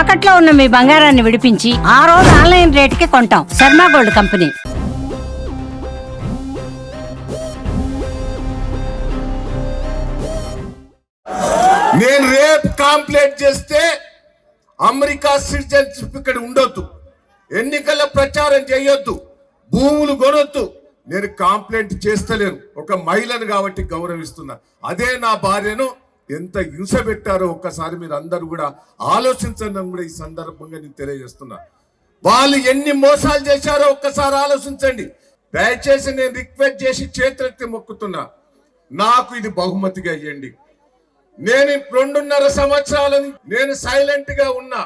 తాకట్లో ఉన్న మీ బంగారాన్ని విడిపించి ఆ రోజు ఆన్లైన్ రేటుకి కొంటాం. Sharma gold company. నేను రేపు కాంప్లైంట్ చేస్తే అమెరికా సిటిజన్షిప్ ఇక్కడ ఉండొద్దు. ఎన్నికల ప్రచారం చేయొద్దు. భూములు కొనొద్దు. నేను కాంప్లైంట్ చేస్తలేను. ఒక మహిళను కాబట్టి గౌరవిస్తున్నా. అదే నా భార్యను ఎంత హింస పెట్టారో ఒక్కసారి మీరు అందరూ కూడా ఆలోచించండి కూడా ఈ సందర్భంగా నేను తెలియజేస్తున్నా. వాళ్ళు ఎన్ని మోసాలు చేశారో ఒక్కసారి ఆలోచించండి. దయచేసి నేను రిక్వెస్ట్ చేసి చేతులెత్తి మొక్కుతున్నా. నాకు ఇది బహుమతిగా ఇవ్వండి నేను రెండున్నర సంవత్సరాల నేను సైలెంట్గా ఉన్నా.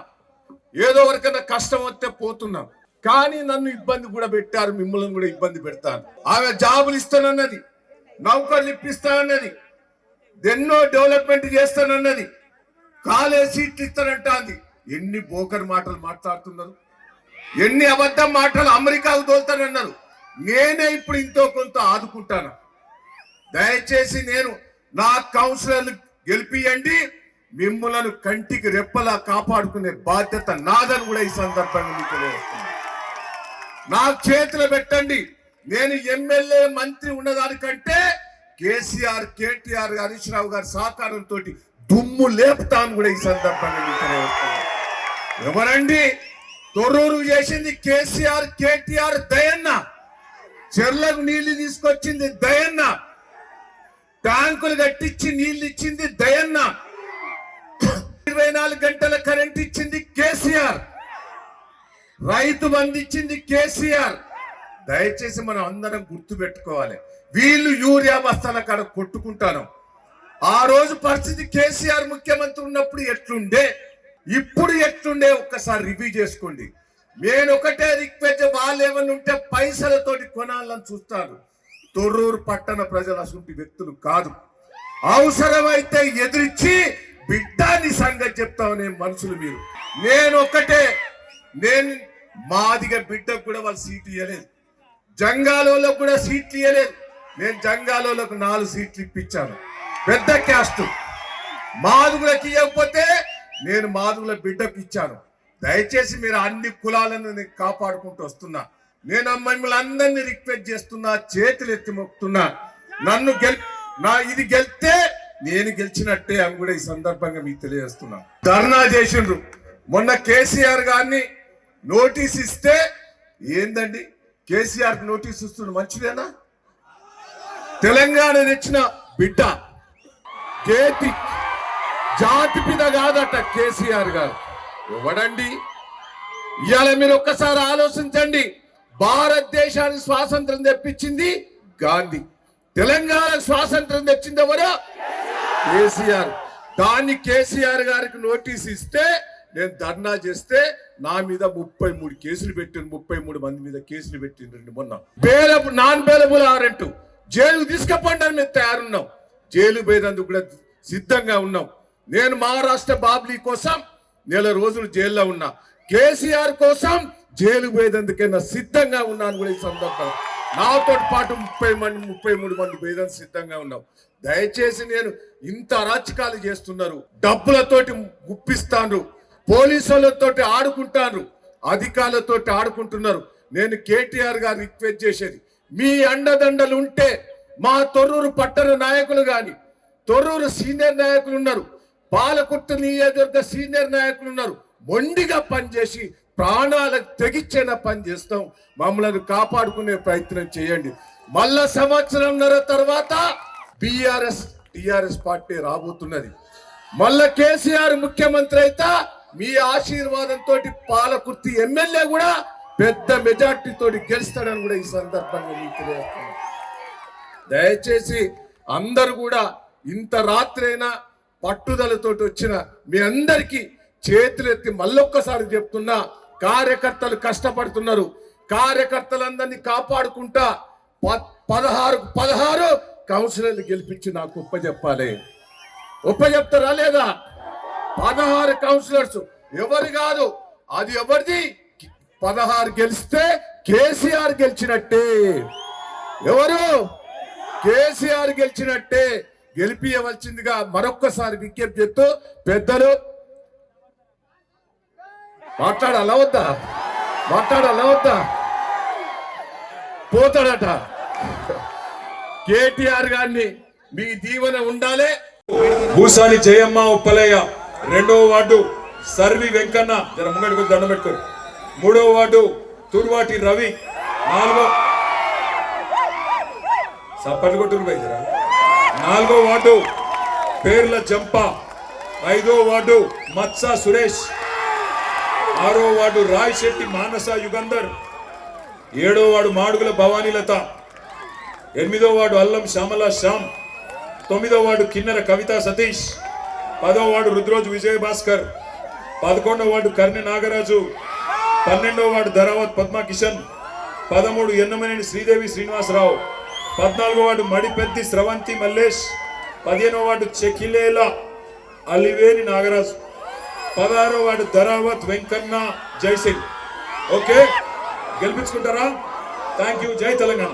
ఏదో వరకన్నా కష్టం వస్తే పోతున్నా. కానీ నన్ను ఇబ్బంది కూడా పెట్టారు మిమ్మల్ని కూడా ఇబ్బంది పెడతారు. ఆమె జాబులు ఇస్తానన్నది నౌకర్లు ఇప్పిస్తానన్నది. ఎన్నో డెవలప్మెంట్ చేస్తానన్నది. కాలేజ్ సీట్లు ఇస్తానంటాంది. ఎన్ని బోకర్ మాటలు మాట్లాడుతున్నారు. ఎన్ని అబద్ధం మాటలు అమెరికాకు తోలుతానన్నారు. నేనే ఇప్పుడు ఇంతో కొంత ఆదుకుంటాను? దయచేసి నేను నా కౌన్సిలర్లు గెలిపియండి. మిమ్మలను కంటికి రెప్పలా కాపాడుకునే బాధ్యత నాదని కూడా ఈ సందర్భంగా మీకు నా చేతిలో పెట్టండి. నేను ఎమ్మెల్యే మంత్రి ఉన్నదానికంటే కేసీఆర్ కేటీఆర్ హరీష్ రావు గారి సహకారంతో దుమ్ము లేపుతాను కూడా ఈ సందర్భంగా ఎవరండి? తొర్రూరు చేసింది కేసీఆర్ కేటీఆర్ దయన్న. చెర్లకు నీళ్ళు తీసుకొచ్చింది దయన్న. ట్యాంకులు కట్టించి నీళ్ళు ఇచ్చింది దయన్న. ఇరవై నాలుగు గంటల కరెంట్ ఇచ్చింది కేసీఆర్. రైతు బంధు ఇచ్చింది కేసీఆర్. దయచేసి మనం అందరం గుర్తు పెట్టుకోవాలి. వీళ్ళు యూరియా బస్తాల కాడ కొట్టుకుంటాను. ఆ రోజు పరిస్థితి కేసీఆర్ ముఖ్యమంత్రి ఉన్నప్పుడు ఎట్లుండే? ఇప్పుడు ఎట్లుండే? ఒక్కసారి రివ్యూ చేసుకోండి. నేను ఒకటే రిక్వెస్ట్ వాళ్ళు ఏమన్నా ఉంటే పైసలతోటి కొనాలని చూస్తారు. తొర్రూరు పట్టణ ప్రజలు అసలు వ్యక్తులు కాదు. అవసరమైతే ఎదిరించి బిడ్డాని సంగతి చెప్తామనే మనుషులు మీరు. నేను ఒకటే నేను మాదిగా బిడ్డకు కూడా వాళ్ళు సీటు ఇవ్వలేదు జంగాలలో కూడా సీట్లు ఇవ్వలేదు నేను జంగాలకు నాలుగు సీట్లు ఇప్పించాను. పెద్ద క్యాస్ట్. మాదుగులకి ఇవ్వకపోతే నేను మాదుగుల బిడ్డకు ఇచ్చాను. దయచేసి మీరు అన్ని కులాలను నేను కాపాడుకుంటూ వస్తున్నా. నేను మిమ్మల్ని అందరినీ రిక్వెస్ట్ చేస్తున్నా చేతులు ఎత్తి మొక్కుతున్నా. నన్ను గెల్ నా ఇది గెలితే నేను గెలిచినట్టే అని కూడా ఈ సందర్భంగా మీకు తెలియజేస్తున్నా. ధర్నా చేసిండ్రు. మొన్న కేసీఆర్ గారిని నోటీస్ ఇస్తే ఏందండి? కేసీఆర్ నోటీస్ ఇస్తున్న మంచిదేనా? తెలంగాణ తెచ్చిన బిడ్డ కేతి జాతి పిద కాదట కేసీఆర్ గారు. ఇవ్వడండి ఇవాళ మీరు ఒక్కసారి ఆలోచించండి. భారతదేశానికి స్వాతంత్రం తెప్పించింది గాంధీ. తెలంగాణ స్వాతంత్రం తెచ్చింది ఎవరు? కేసీఆర్. దాన్ని కేసీఆర్ గారికి నోటీస్ ఇస్తే నేను ధర్నా చేస్తే నా మీద ముప్పై మూడు కేసులు పెట్టిండు ముప్పై మూడు మంది మీద కేసులు పెట్టిండ్రండి మొన్న. Bailable non bailable warrant jail తీసుకపోండి అని మేము తయారున్నాం. జైలు పోయేందుకు కూడా సిద్ధంగా ఉన్నాం. నేను మహారాష్ట్ర బాబ్లీ కోసం నెల రోజులు జైల్లో ఉన్నా. కేసీఆర్ కోసం జైలు పోయేందుకైనా సిద్ధంగా ఉన్నాను కూడా ఈ సందర్భంగా. నాతో పాటు ముప్పై మంది ముప్పై మూడు మంది పోయేందుకు సిద్ధంగా ఉన్నాం. దయచేసి నేను ఇంత అరాచకాలు చేస్తున్నారు. డబ్బులతోటి గుప్పిస్తాను పోలీసులతోటి ఆడుకుంటాను అధికారులతోటి ఆడుకుంటున్నారు. నేను కేటీఆర్ గారు రిక్వెస్ట్ చేసేది మీ అండదండలు ఉంటే మా తొర్రూరు పట్టణ నాయకులు గాని తొర్రూరు సీనియర్ నాయకులు ఉన్నారు పాలకుర్తి నియోజకవర్గ సీనియర్ నాయకులు ఉన్నారు. మొండిగా పనిచేసి ప్రాణాలకు తెగిచ్చేన పని చేస్తాం మమ్మల్ని కాపాడుకునే ప్రయత్నం చేయండి. మళ్ళా సంవత్సరంన్నర తర్వాత బిఆర్ఎస్ టిఆర్ఎస్ పార్టీ రాబోతున్నది. మళ్ళా కేసీఆర్ ముఖ్యమంత్రి అయితే మీ ఆశీర్వాదంతో పాలకుర్తి ఎమ్మెల్యే కూడా పెద్ద మెజార్టీ తోటి గెలుస్తాడని కూడా ఈ సందర్భంగా మీకు తెలియజేస్తాను దయచేసి అందరు కూడా ఇంత రాత్రైనా పట్టుదలతోటి వచ్చిన మీ అందరికీ చేతులెత్తి మళ్ళొక్కసారి చెప్తున్నా కార్యకర్తలు కష్టపడుతున్నారు. కార్యకర్తలందరినీ కాపాడుకుంటా ప- పదహారు పదహారు కౌన్సిలర్లు గెలిపించి నాకు ఒప్ప చెప్పాలి ఒప్ప చెప్తారా లేదా? పదహారు కౌన్సిలర్స్. ఎవరు కాదు అది ఎవరిది? పదహారు గెలిస్తే కేసీఆర్ గెలిచినట్టే. ఎవరు? కేసీఆర్ గెలిచినట్టే. గెలిపియవలసిందిగా మరొక్కసారి విజ్ఞప్తి చెప్తూ పెద్దలు మాట్లాడాలా వద్దా? మాట్లాడాలా వద్దా? పోతాడట. కేటీఆర్ గారిని మీ దీవెన ఉండాలే. భూసాని జయమ్మ ఉప్పలయ్య రెండవ వార్డు సర్వి వెంకన్న. జర ముంగడికి దండం పెట్టుకోరు. మూడవ వార్డు తుర్వాటి రవి. నాలుగో సప్పట్లు కొట్టురు పోయి నాలుగో వార్డు పేర్ల జంప. ఐదో వార్డు మత్స సురేష్. ఆరో వార్డు రాయ్ శెట్టి మానస యుగంధర్. ఏడో వార్డు మాడుగుల భవానీలత ఎనిమిదో వార్డు అల్లం శ్యామల శ్యామ్. తొమ్మిదో వార్డు కిన్నెర కవిత సతీష్. పదో వార్డు రుద్రోజు విజయ భాస్కర్ పదకొండవ వార్డు కర్ణె నాగరాజు పన్నెండవ వార్డు ధరావత్ పద్మ కిషన్ పదమూడు ఎన్నమనేని శ్రీదేవి శ్రీనివాసరావు పద్నాలుగో వార్డు మడిపెద్ది స్రవంతి మల్లేష్ పదిహేనో వార్డు చెకిలేల అలివేని నాగరాజు పదహారో వార్డు ధరావత్ వెంకన్న జైసింగ్. ఓకే? గెలిపించుకుంటారా? థ్యాంక్ యూ జై తెలంగాణ.